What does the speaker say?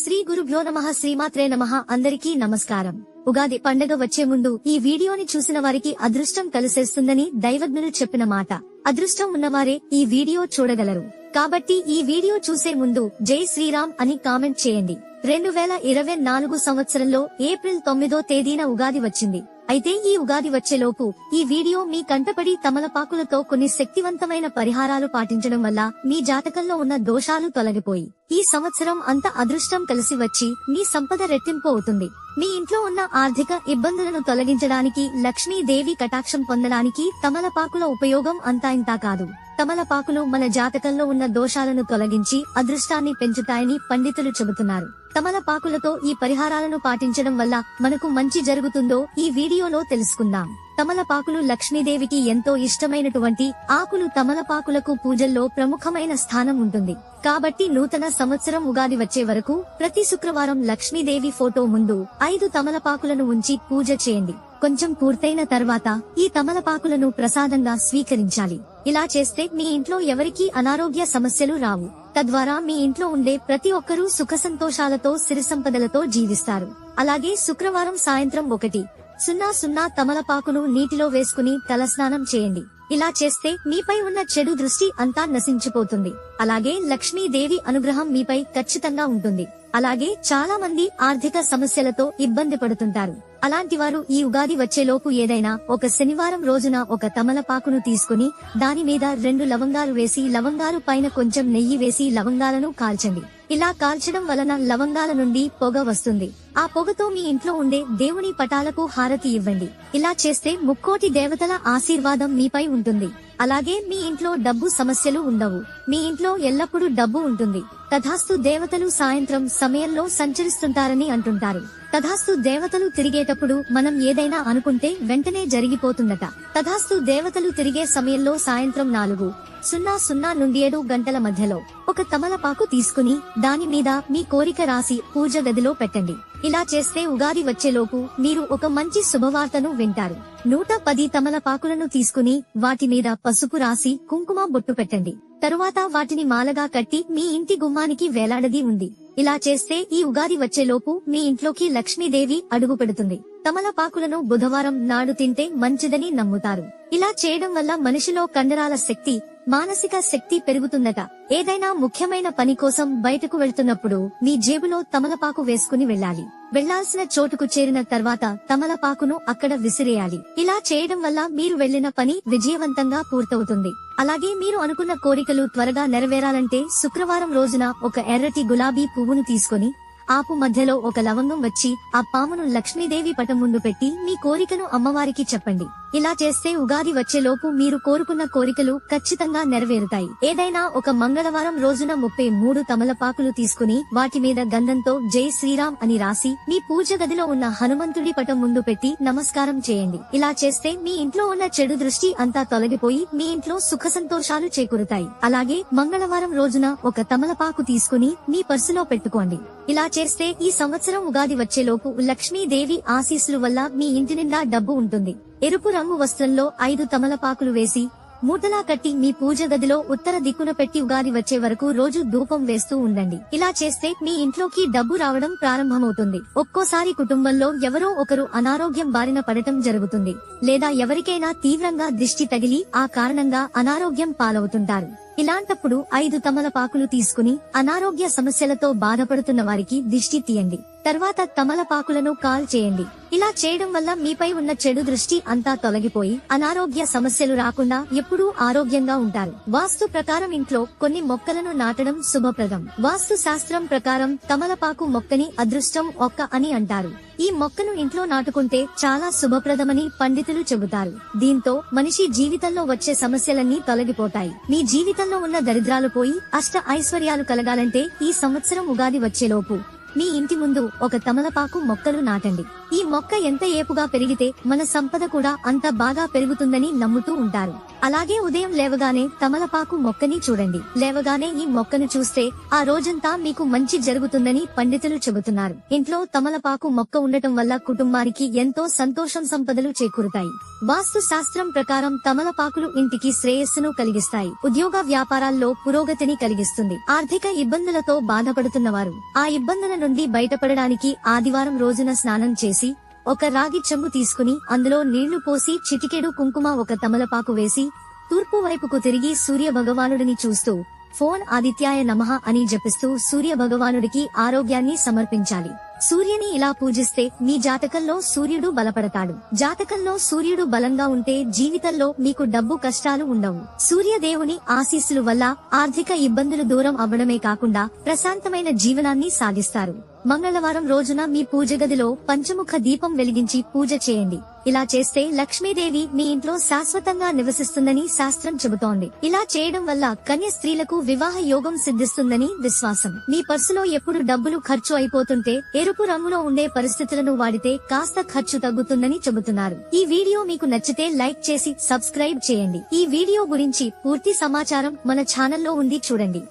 శ్రీ గురుభ్యో నమ శ్రీమాత్రే నమ అందరికీ నమస్కారం. ఉగాది పండగ వచ్చే ముందు ఈ వీడియోని చూసిన వారికి అదృష్టం కలిసేస్తుందని దైవజ్ఞులు చెప్పిన మాట. అదృష్టం ఉన్నవారే ఈ వీడియో చూడగలరు. కాబట్టి ఈ వీడియో చూసే ముందు జై శ్రీరామ్ అని కామెంట్ చేయండి. రెండు వేల ఇరవై నాలుగు సంవత్సరంలో ఏప్రిల్ తొమ్మిదో తేదీన ఉగాది వచ్చింది. అయితే ఈ ఉగాది వచ్చేలోపు ఈ వీడియో మీ కంటపడి తమలపాకులతో కొన్ని శక్తివంతమైన పరిహారాలు పాటించడం వల్ల మీ జాతకంలో ఉన్న దోషాలు తొలగిపోయి ఈ సంవత్సరం అంత అదృష్టం కలిసి వచ్చి మీ సంపద రెట్టింపు అవుతుంది. మీ ఇంట్లో ఉన్న ఆర్థిక ఇబ్బందులను తొలగించడానికి లక్ష్మీదేవి కటాక్షం పొందడానికి తమలపాకుల ఉపయోగం అంతా ఇంతా కాదు. తమలపాకులు మన జాతకంలో ఉన్న దోషాలను తొలగించి అదృష్టాన్ని పెంచుతాయని పండితులు చెబుతున్నారు. తమలపాకులతో ఈ పరిహారాలను పాటించడం వల్ల మనకు మంచి జరుగుతుందో ఈ వీడియోలో తెలుసుకుందాం. తమలపాకులు లక్ష్మీదేవికి ఎంతో ఇష్టమైనటువంటి ఆకులు తమలపాకులకు పూజల్లో ప్రముఖమైన స్థానం ఉంటుంది. కాబట్టి నూతన సంవత్సరం ఉగాది వచ్చే వరకు ప్రతి శుక్రవారం లక్ష్మీదేవి ఫోటో ముందు ఐదు తమలపాకులను ఉంచి పూజ చేయండి. కొంచెం పూర్తయిన తర్వాత ఈ తమలపాకులను ప్రసాదంగా స్వీకరించాలి. ఇలా చేస్తే మీ ఇంట్లో ఎవరికీ అనారోగ్య సమస్యలు రావు. తద్వారా మీ ఇంట్లో ఉండే ప్రతి ఒక్కరూ సుఖ సంతోషాలతో సిరిసంపదలతో జీవిస్తారు. అలాగే శుక్రవారం సాయంత్రం ఒకటి. సున్నా సున్నా తమలపాకును నీటిలో వేసుకుని తలస్నానం చేయండి. ఇలా చేస్తే మీపై ఉన్న చెడు దృష్టి అంతా నశించిపోతుంది. అలాగే లక్ష్మీదేవి అనుగ్రహం మీపై ఖచ్చితంగా ఉంటుంది. అలాగే చాలా మంది ఆర్థిక సమస్యలతో ఇబ్బంది పడుతుంటారు. అలాంటి వారు ఈ ఉగాది వచ్చేలోపు ఏదైనా ఒక శనివారం రోజున ఒక తమలపాకును తీసుకుని దాని మీద రెండు లవంగాలు వేసి లవంగాలు పైన కొంచెం నెయ్యి వేసి లవంగాలను కాల్చండి. ఇలా కాల్చడం వలన లవంగాల నుండి పొగ వస్తుంది. ఆ పొగతో మీ ఇంట్లో ఉండే దేవుని పటాలకు హారతి ఇవ్వండి. ఇలా చేస్తే ముక్కోటి దేవతల ఆశీర్వాదం మీపై ఉంటుంది. అలాగే మీ ఇంట్లో డబ్బు సమస్యలు ఉండవు. మీ ఇంట్లో ఎల్లప్పుడూ డబ్బు ఉంటుంది. తథాస్తు దేవతలు సాయంత్రం సమయంలో సంచరిస్తుంటారని అంటుంటారు. తథాస్తు దేవతలు తిరిగేటప్పుడు మనం ఏదైనా అనుకుంటే వెంటనే జరిగిపోతుందట. తథాస్తు దేవతలు తిరిగే సమయంలో సాయంత్రం నాలుగు. సున్నా సున్నా నుండి ఏడు గంటల మధ్యలో ఒక తమలపాకు తీసుకుని దాని మీద మీ కోరిక రాసి పూజ గదిలో పెట్టండి. ఇలా చేస్తే ఉగాది వచ్చేలోపు మీరు ఒక మంచి శుభవార్తను వింటారు. నూట పది తమలపాకులను తీసుకుని వాటి మీద పసుపు రాసి కుంకుమ బొట్టు పెట్టండి. తరువాత వాటిని మాలగా కట్టి మీ ఇంటి గుమ్మానికి వేలాడది ఉంది. ఇలా చేస్తే ఈ ఉగాది వచ్చేలోపు మీ ఇంట్లోకి లక్ష్మీదేవి అడుగు పెడుతుంది తమలపాకులను బుధవారం నాడు తింటే మంచిదని నమ్ముతారు. ఇలా చేయడం వల్ల మనిషిలో కండరాల శక్తి మానసిక శక్తి పెరుగుతుందట. ఏదైనా ముఖ్యమైన పని కోసం బయటకు వెళ్తున్నప్పుడు మీ జేబులో తమలపాకు వేసుకుని వెళ్ళాలి. వెళ్ళాల్సిన చోటుకు చేరిన తర్వాత తమలపాకును అక్కడ విసిరేయాలి. ఇలా చేయడం వల్ల మీరు వెళ్ళిన పని విజయవంతంగా పూర్తవుతుంది. అలాగే మీరు అనుకున్న కోరికలు త్వరగా నెరవేరాలంటే శుక్రవారం రోజున ఒక ఎర్రటి గులాబీ పువ్వును తీసుకొని ఆపు మధ్యలో ఒక లవంగం వచ్చి ఆ పామును లక్ష్మీదేవి పటం ముందు పెట్టి మీ కోరికను అమ్మవారికి చెప్పండి. ఇలా చేస్తే ఉగాది వచ్చేలోపు మీరు కోరుకున్న కోరికలు ఖచ్చితంగా నెరవేరుతాయి. ఏదైనా ఒక మంగళవారం రోజున ముప్పై మూడు తమలపాకులు తీసుకుని వాటి మీద గంధంతో జై శ్రీరామ్ అని రాసి మీ పూజ గదిలో ఉన్న హనుమంతుడి పటం ముందు పెట్టి నమస్కారం చేయండి. ఇలా చేస్తే మీ ఇంట్లో ఉన్న చెడు దృష్టి అంతా తొలగిపోయి మీ ఇంట్లో సుఖ సంతోషాలు చేకూరుతాయి. అలాగే మంగళవారం రోజున ఒక తమలపాకు తీసుకుని మీ పర్సులో పెట్టుకోండి. ఇలా చేస్తే ఈ సంవత్సరం ఉగాది వచ్చేలోపు లక్ష్మీదేవి ఆశీస్సుల వల్ల మీ ఇంటి నిండా డబ్బు ఉంటుంది. ఎరుపు రంగు వస్త్రంలో ఐదు తమలపాకులు వేసి మూటలా కట్టి మీ పూజ గదిలో ఉత్తర దిక్కున పెట్టి ఉగాది వచ్చే వరకు రోజు ధూపం వేస్తూ ఉండండి. ఇలా చేస్తే మీ ఇంట్లోకి డబ్బు రావడం ప్రారంభమవుతుంది. ఒక్కోసారి కుటుంబంలో ఎవరో ఒకరు అనారోగ్యం బారిన పడటం జరుగుతుంది. లేదా ఎవరికైనా తీవ్రంగా దిష్టి తగిలి ఆ కారణంగా అనారోగ్యం పాలవుతుంటారు. ఇలాంటప్పుడు ఐదు తమలపాకులు తీసుకుని అనారోగ్య సమస్యలతో బాధపడుతున్న వారికి దిష్టి తీయండి. తర్వాత తమలపాకులను కాల్ చేయండి. ఇలా చేయడం వల్ల మీపై ఉన్న చెడు దృష్టి అంతా తొలగిపోయి అనారోగ్య సమస్యలు రాకుండా ఎప్పుడూ ఆరోగ్యంగా ఉంటారు. వాస్తు ప్రకారం ఇంట్లో కొన్ని మొక్కలను నాటడం శుభప్రదం. వాస్తు శాస్త్రం ప్రకారం తమలపాకు మొక్కని అదృష్టం ఒక్క అని అంటారు. ఈ మొక్కను ఇంట్లో నాటుకుంటే చాలా శుభప్రదమని పండితులు చెబుతారు. దీంతో మనిషి జీవితంలో వచ్చే సమస్యలన్నీ తొలగిపోతాయి. మీ జీవితంలో ఉన్న దరిద్రాలు పోయి అష్ట ఐశ్వర్యాలు కలగాలంటే ఈ సంవత్సరం ఉగాది వచ్చేలోపు మీ ఇంటి ముందు ఒక తమలపాకు మొక్కలు నాటండి. ఈ మొక్క ఎంత ఏపుగా పెరిగితే మన సంపద కూడా అంత బాగా పెరుగుతుందని నమ్ముతూ ఉంటారు. అలాగే ఉదయం లేవగానే తమలపాకు మొక్కని చూడండి. లేవగానే ఈ మొక్కను చూస్తే ఆ రోజంతా మీకు మంచి జరుగుతుందని పండితులు చెబుతున్నారు. ఇంట్లో తమలపాకు మొక్క ఉండటం వల్ల కుటుంబానికి ఎంతో సంతోషం సంపదలు చేకూరుతాయి. వాస్తు శాస్త్రం ప్రకారం తమలపాకులు ఇంటికి శ్రేయస్సును కలిగిస్తాయి. ఉద్యోగ వ్యాపారాల్లో పురోగతిని కలిగిస్తుంది. ఆర్థిక ఇబ్బందులతో బాధపడుతున్నవారు. ఆ ఇబ్బందుల నుండి బయటపడడానికి ఆదివారం రోజున స్నానం చేసి ఒక రాగి చెంబు తీసుకుని అందులో నీళ్ళు పోసి చిటికెడు కుంకుమ ఒక తమలపాకు వేసి తూర్పు వైపుకు తిరిగి సూర్య భగవానుడిని చూస్తూ ఫోన్ ఆదిత్యాయ నమః అని జపిస్తూ సూర్య భగవానుడికి ఆరోగ్యాన్ని సమర్పించాలి. సూర్యుని ఇలా పూజిస్తే మీ జాతకంలో సూర్యుడు బలపడతాడు. జాతకంలో సూర్యుడు బలంగా ఉంటే జీవితంలో మీకు డబ్బు కష్టాలు ఉండవు. సూర్యదేవుని ఆశీస్సుల వల్ల ఆర్థిక ఇబ్బందులు దూరం అవ్వడమే కాకుండా ప్రశాంతమైన జీవనాన్ని సాగిస్తారు. మంగళవారం రోజున మీ పూజ గదిలో పంచముఖ దీపం వెలిగించి పూజ చేయండి. ఇలా చేస్తే లక్ష్మీదేవి మీ ఇంట్లో శాశ్వతంగా నివసిస్తుందని శాస్త్రం చెబుతోంది. ఇలా చేయడం వల్ల కన్య స్త్రీలకు వివాహ యోగం సిద్ధిస్తుందని విశ్వాసం. మీ పర్సులో ఎప్పుడు డబ్బులు ఖర్చు అయిపోతుంటే ఎరుపు రంగులో ఉండే పరిస్థితులను వాడితే కాస్త ఖర్చు తగ్గుతుందని చెబుతున్నారు. ఈ వీడియో మీకు నచ్చితే లైక్ చేసి సబ్స్క్రైబ్ చేయండి. ఈ వీడియో గురించి పూర్తి సమాచారం మన ఛానల్లో ఉంది చూడండి.